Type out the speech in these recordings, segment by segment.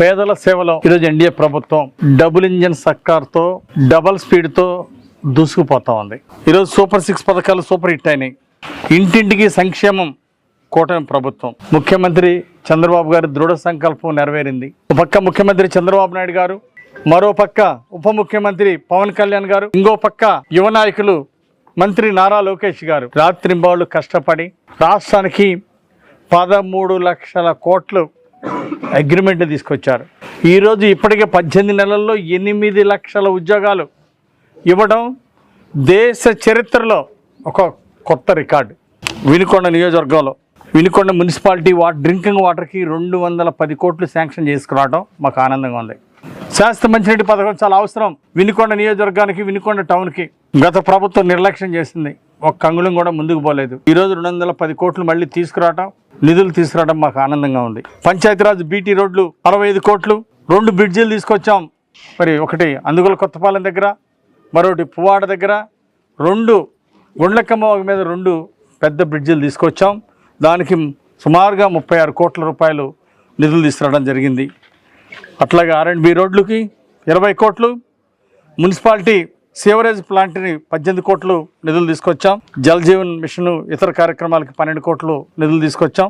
పేదల సేవలో ఈరోజు ఎన్డీఏ ప్రభుత్వం డబుల్ ఇంజన్ సర్కార్తో డబల్ స్పీడ్తో దూసుకుపోతా ఉంది. ఈరోజు సూపర్ సిక్స్ పథకాలు సూపర్ హిట్ అయినాయి. ఇంటింటికి సంక్షేమం కూటమి ప్రభుత్వం. ముఖ్యమంత్రి చంద్రబాబు గారి దృఢ సంకల్పం నెరవేరింది. ఒక పక్క ముఖ్యమంత్రి చంద్రబాబు నాయుడు గారు మరో పక్క ఉప ముఖ్యమంత్రి పవన్ కళ్యాణ్ గారు ఇంకో పక్క యువ నాయకులు మంత్రి నారా లోకేష్ గారు రాత్రింబాళ్ళు కష్టపడి రాష్ట్రానికి పదమూడు లక్షల కోట్లు అగ్రిమెంట్ తీసుకొచ్చారు. ఈరోజు ఇప్పటికే పద్దెనిమిది నెలల్లో ఎనిమిది లక్షల ఉద్యోగాలు ఇవ్వడం దేశ చరిత్రలో ఒక కొత్త రికార్డు. వినుకొండ నియోజకవర్గంలో వినుకొండ మున్సిపాలిటీ వాటర్ డ్రింకింగ్ వాటర్కి రెండు వందల పది కోట్లు శాంక్షన్ చేసుకురావడం మాకు ఆనందంగా ఉంది. శాస్త్ర మంచినీటి పథకం చాలా అవసరం. వినుకొండ నియోజకవర్గానికి వినుకొండ టౌన్కి గత ప్రభుత్వం నిర్లక్ష్యం చేసింది. ఒక్క అంగుళం కూడా ముందుకు పోలేదు. ఈరోజు రెండు వందల పది కోట్లు మళ్ళీ తీసుకురావటం నిధులు తీసుకురావడం మాకు ఆనందంగా ఉంది. పంచాయతీరాజ్ బీటీ రోడ్లు అరవై ఐదు కోట్లు రెండు బ్రిడ్జీలు తీసుకొచ్చాం. మరి ఒకటి అందుగుల కొత్తపాలెం దగ్గర మరొకటి పువ్వాడ దగ్గర రెండు గుండ్లకమ్మ మీద రెండు పెద్ద బ్రిడ్జిలు తీసుకొచ్చాం. దానికి సుమారుగా ముప్పై ఆరు కోట్ల రూపాయలు నిధులు తీసుకురావడం జరిగింది. అట్లాగే ఆర్ అండ్ బి రోడ్లకి ఇరవై కోట్లు మున్సిపాలిటీ సీవరేజ్ ప్లాంట్ని పద్దెనిమిది కోట్లు నిధులు తీసుకొచ్చాం. జలజీవన్ మిషన్ ఇతర కార్యక్రమాలకి పన్నెండు కోట్లు నిధులు తీసుకొచ్చాం.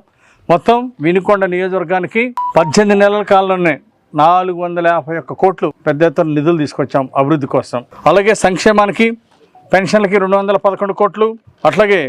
మొత్తం వినుకొండ నియోజకవర్గానికి పద్దెనిమిది నెలల కాలంలోనే నాలుగు వందల యాభై ఒక్క కోట్లు పెద్ద ఎత్తున నిధులు తీసుకొచ్చాం అభివృద్ధి కోసం. అలాగే సంక్షేమానికి పెన్షన్లకి రెండు వందల పదకొండు కోట్లు అట్లాగే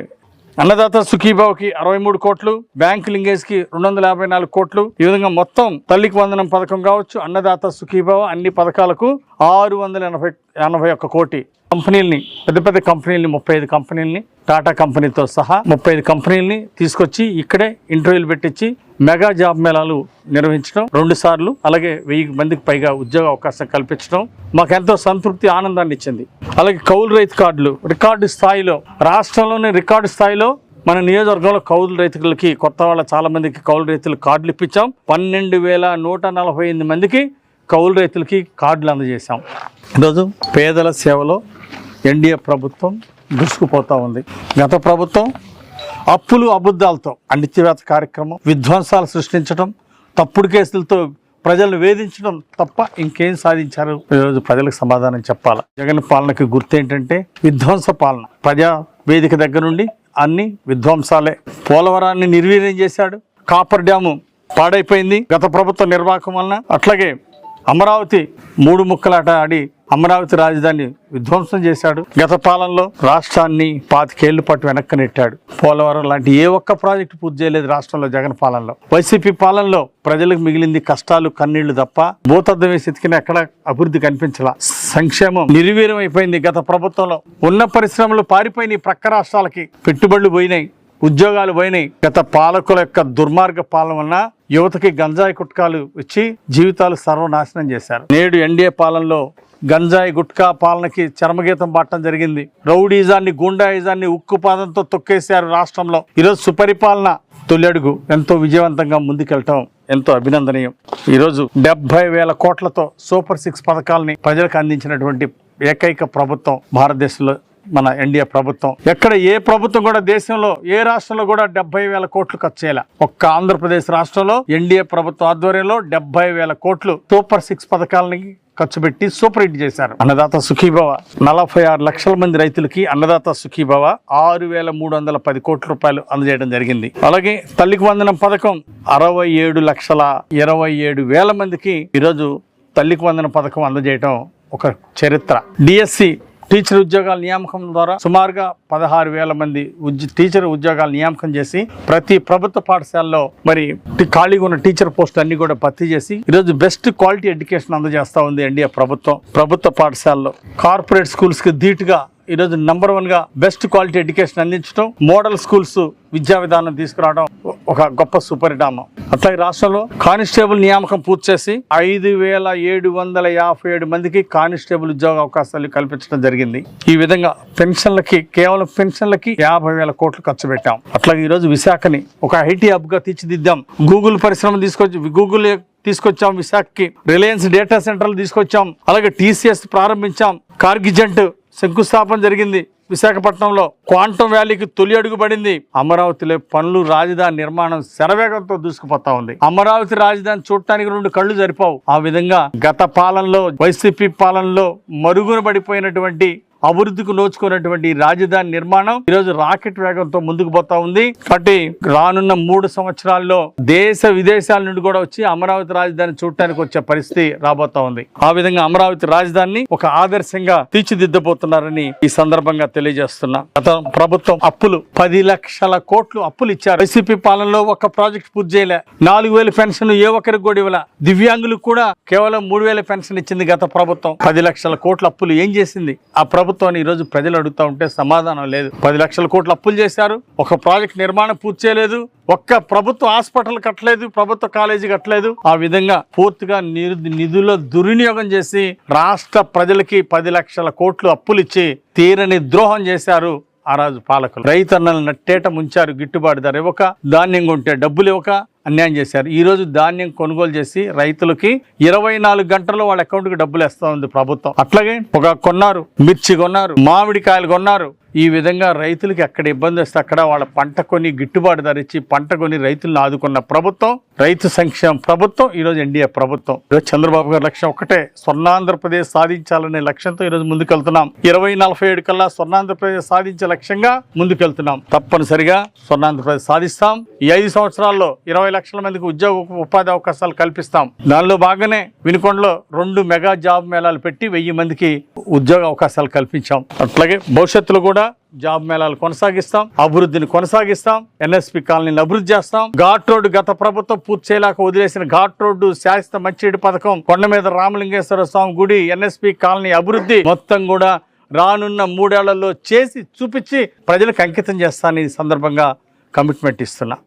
అన్నదాత సుఖీబావుకి అరవై మూడు కోట్లు బ్యాంక్ లింగేజ్కి రెండు వందల యాభై నాలుగు కోట్లు. ఈ విధంగా మొత్తం తల్లికి వందనం పథకం కావచ్చు అన్నదాత సుఖీభావ అన్ని పథకాలకు ఆరు వందల ఎనభై ఎనభై ఒక్క కోటి కంపెనీలని పెద్ద పెద్ద కంపెనీలని ముప్పై ఐదు కంపెనీలని టాటా కంపెనీతో సహా ముప్పై ఐదు కంపెనీలని తీసుకొచ్చి ఇక్కడే ఇంటర్వ్యూలు పెట్టించి మెగా జాబ్ మేళాలు నిర్వహించడం రెండు సార్లు అలాగే వెయ్యి మందికి పైగా ఉద్యోగ అవకాశం కల్పించడం మాకు ఎంతో సంతృప్తి ఆనందాన్ని ఇచ్చింది. అలాగే కౌలు రైతు కార్డులు రికార్డు స్థాయిలో రాష్ట్రంలోనే రికార్డు స్థాయిలో మన నియోజకవర్గంలో కౌలు రైతులకి కొత్త వాళ్ళ చాలా మందికి కౌలు రైతులు కార్డులు ఇప్పించాం. పన్నెండు వేల నూట నలభై ఎనిమిది మందికి కౌలు రైతులకి కార్డులు అందజేశాం. ఈరోజు పేదల సేవలో ఎన్డీఏ ప్రభుత్వం దూసుకుపోతూ ఉంది. గత ప్రభుత్వం అప్పులు అబద్ధాలతో అణిచివేత కార్యక్రమం విధ్వంసాలు సృష్టించడం తప్పుడు కేసులతో ప్రజలను వేధించడం తప్ప ఇంకేం సాధించారు? ఈరోజు ప్రజలకు సమాధానం చెప్పాలి? జగన్ పాలనకి గుర్తు ఏంటంటే విధ్వంస పాలన. ప్రజా వేదిక దగ్గర నుండి అన్ని విధ్వంసాలే. పోలవరాన్ని నిర్వీర్యం చేశాడు. కాపర్ డ్యాము పాడైపోయింది. గత ప్రభుత్వ నిర్వాహకం వలన అట్లాగే అమరావతి మూడు ముక్కలాట ఆడి అమరావతి రాజధాని విధ్వంసం చేశాడు. గత పాలనలో రాష్ట్రాన్ని పాతికేళ్ళు పాటు వెనక్కి నెట్టాడు. పోలవరం లాంటి ఏ ఒక్క ప్రాజెక్టు పూర్తి చేయలేదు రాష్ట్రంలో జగన్ పాలనలో. వైసీపీ పాలనలో ప్రజలకు మిగిలింది కష్టాలు కన్నీళ్ళు తప్ప భూతద్దం వేసి ఎతికిన ఎక్కడ అభివృద్ధి కనిపించలా? సంక్షేమం నిర్వీర్యం అయిపోయింది గత ప్రభుత్వంలో. ఉన్న పరిశ్రమలు పారిపోయినాయి ప్రక్క రాష్ట్రాలకి. పెట్టుబడులు పోయినాయి. ఉద్యోగాలు పోయినాయి. గత పాలకుల యొక్క దుర్మార్గ పాలన వలన యువతకి గంజాయి గుట్కాలు ఇచ్చి జీవితాలు సర్వనాశనం చేశారు. నేడు ఎన్డీఏ పాలనలో గంజాయి గుట్కా పాలనకి చర్మగీతం పట్టడం జరిగింది. రౌడీజాన్ని గుండాయిజాన్ని ఉక్కు పాదంతో తొక్కేశారు రాష్ట్రంలో. ఈరోజు సుపరిపాలన తొలి అడుగు ఎంతో విజయవంతంగా ముందుకెళ్ళటం ఎంతో అభినందనీయం. ఈరోజు డెబ్బై వేల కోట్లతో సూపర్ సిక్స్ పథకాలని ప్రజలకు అందించినటువంటి ఏకైక ప్రభుత్వం భారతదేశంలో మన ఎన్డీఏ ప్రభుత్వం. ఎక్కడ ఏ ప్రభుత్వం కూడా దేశంలో ఏ రాష్ట్రంలో కూడా డెబ్బై వేల కోట్లు ఖర్చు చేయాల. ఒక్క ఆంధ్రప్రదేశ్ రాష్ట్రంలో ఎన్డీఏ ప్రభుత్వం ఆధ్వర్యంలో డెబ్బై వేల కోట్లు సూపర్ సిక్స్ పథకాలని ఖర్చు పెట్టి సూపర్ హిట్ చేశారు. అన్నదాత సుఖీభవ నలభై ఆరు లక్షల మంది రైతులకి అన్నదాత సుఖీభవ ఆరు వేల మూడు వందల పది కోట్ల రూపాయలు అందజేయడం జరిగింది. అలాగే తల్లికి వందనం పథకం అరవై ఏడు లక్షల ఇరవై ఏడు వేల మందికి ఈరోజు తల్లికి వందనం పథకం అందజేయటం ఒక చరిత్ర. డిఎస్సి టీచర్ ఉద్యోగాల నియామకం ద్వారా సుమారుగా పదహారు వేల మంది టీచర్ ఉద్యోగాలు నియామకం చేసి ప్రతి ప్రభుత్వ పాఠశాలలో మరి ఖాళీగా ఉన్న టీచర్ పోస్టులు అన్ని కూడా భర్తీ చేసి ఈరోజు బెస్ట్ క్వాలిటీ ఎడ్యుకేషన్ అందజేస్తూ ఉంది ఎన్డీఏ ప్రభుత్వం ప్రభుత్వ పాఠశాలలో. కార్పొరేట్ స్కూల్స్కి ధీటుగా ఈరోజు నంబర్ వన్గా బెస్ట్ క్వాలిటీ ఎడ్యుకేషన్ అందించడం మోడల్ స్కూల్స్ విద్యా విధానం తీసుకురావడం ఒక గొప్ప సుపరిణామం. అట్లాగే రాష్ట్రంలో కానిస్టేబుల్ నియామకం పూర్తి చేసి ఐదు వేల ఏడు వందల యాభై ఏడు మందికి కానిస్టేబుల్ ఉద్యోగ అవకాశాలు కల్పించడం జరిగింది. ఈ విధంగా పెన్షన్లకి కేవలం పెన్షన్లకి యాభై వేల కోట్లు ఖర్చు పెట్టాం. అట్లాగే ఈరోజు విశాఖని ఒక ఐటీ హబ్గా తీర్చిదిద్దాం. గూగుల్ పరిశ్రమ తీసుకొచ్చి గూగుల్ తీసుకొచ్చాం విశాఖకి. రిలయన్స్ డేటా సెంటర్లు తీసుకొచ్చాం. అలాగే టీసీఎస్ ప్రారంభించాం. కార్గిజెంట్ శంకుస్థాపన జరిగింది. విశాఖపట్నంలో క్వాంటం వ్యాలీకి తొలి అడుగు పడింది అమరావతిలో పనులు రాజధాని నిర్మాణం శరవేగంతో దూసుకుపోతా ఉంది. అమరావతి రాజధాని చూడటానికి రెండు కళ్ళు సరిపోవు ఆ విధంగా గత పాలనలో వైసీపీ పాలనలో మరుగున పడిపోయినటువంటి అభివృద్ధికి నోచుకున్నటువంటి రాజధాని నిర్మాణం ఈరోజు రాకెట్ వేగంతో ముందుకు పోతా ఉంది. కాబట్టి రానున్న మూడు సంవత్సరాల్లో దేశ విదేశాల నుండి కూడా వచ్చి అమరావతి రాజధాని చూడటానికి వచ్చే పరిస్థితి రాబోతా ఉంది. ఆ విధంగా అమరావతి రాజధానిని ఒక ఆదర్శంగా తీర్చిదిద్దబోతున్నారని ఈ సందర్భంగా తెలియజేస్తున్నా. గత ప్రభుత్వం అప్పులు పది లక్షల కోట్లు అప్పులు ఇచ్చారు. వైసీపీ పాలనలో ఒక ప్రాజెక్ట్ పూర్తి చేయలే. నాలుగు వేల పెన్షన్ ఏ ఒక్కరికి కూడా ఇవ్వలే. దివ్యాంగులకు కూడా కేవలం మూడు వేల పెన్షన్ ఇచ్చింది గత ప్రభుత్వం. పది లక్షల కోట్ల అప్పులు ఏం చేసింది? ఆ ప్రభుత్వాన్ని ఈ రోజు ప్రజలు అడుగుతూ ఉంటే సమాధానం లేదు. పది లక్షల కోట్లు అప్పులు చేశారు. ఒక ప్రాజెక్ట్ నిర్మాణం పూర్తి చేయలేదు. ఒక్క ప్రభుత్వ హాస్పిటల్ కట్టలేదు. ప్రభుత్వ కాలేజీ కట్టలేదు. ఆ విధంగా పూర్తిగా నిధుల దుర్వినియోగం చేసి రాష్ట్ర ప్రజలకి పది లక్షల కోట్లు అప్పులు ఇచ్చి తీరని ద్రోహం చేశారు ఆ రాజు పాలకులు. రైతన్నలు నట్టేట ముంచారు. గిట్టుబాటు ధర ఇవ్వక ధాన్యం కొంటే డబ్బులు ఇవ్వక అన్యాయం చేశారు. ఈరోజు ధాన్యం కొనుగోలు చేసి రైతులకి ఇరవై నాలుగు గంటల్లో వాళ్ళ అకౌంట్కి డబ్బులు వేస్తా ఉంది ప్రభుత్వం. అట్లాగే ఒక కొన్నారు మిర్చి కొన్నారు మామిడికాయలు కొన్నారు. ఈ విధంగా రైతులకి ఎక్కడ ఇబ్బంది వస్తే అక్కడ వాళ్ళ పంట కొని గిట్టుబాటు ధర ఇచ్చి పంట కొని రైతులను ఆదుకున్న ప్రభుత్వం రైతు సంక్షేమ ప్రభుత్వం ఈరోజు ఎన్డీఏ ప్రభుత్వం. ఈరోజు చంద్రబాబు గారి లక్ష్యం ఒకటే స్వర్ణాంధ్రప్రదేశ్ సాధించాలనే లక్ష్యంతో ఈరోజు ముందుకెళ్తున్నాం. ఇరవై నలభై ఏడు కల్లా స్వర్ణాంధ్రప్రదేశ్ సాధించే లక్ష్యంగా ముందుకెళ్తున్నాం. తప్పనిసరిగా స్వర్ణాంధ్రప్రదేశ్ సాధిస్తాం. ఈ ఐదు సంవత్సరాల్లో ఇరవై లక్షల మందికి ఉద్యోగ ఉపాధి అవకాశాలు కల్పిస్తాం. దానిలో భాగంగానే వినుకొండలో రెండు మెగా జాబ్ మేళాలు పెట్టి వెయ్యి మందికి ఉద్యోగ అవకాశాలు కల్పించాం. అట్లాగే భవిష్యత్తులో కూడా జాబ్ మేళాలు కొనసాగిస్తాం. అభివృద్ధిని కొనసాగిస్తాం. ఎన్ఎస్పి కాలనీని అభివృద్ధి చేస్తాం. ఘాట్ రోడ్డు గత ప్రభుత్వం పూర్తి చేయలేక వదిలేసిన ఘాట్ రోడ్డు శాశ్వత మంచిడి పథకం కొండ మీద రామలింగేశ్వర స్వామి గుడి ఎన్ఎస్పి కాలనీ అభివృద్ధి మొత్తం కూడా రానున్న మూడేళ్ళలో చేసి చూపించి ప్రజలకు అంకితం చేస్తానని ఈ సందర్భంగా కమిట్మెంట్ ఇస్తున్నా.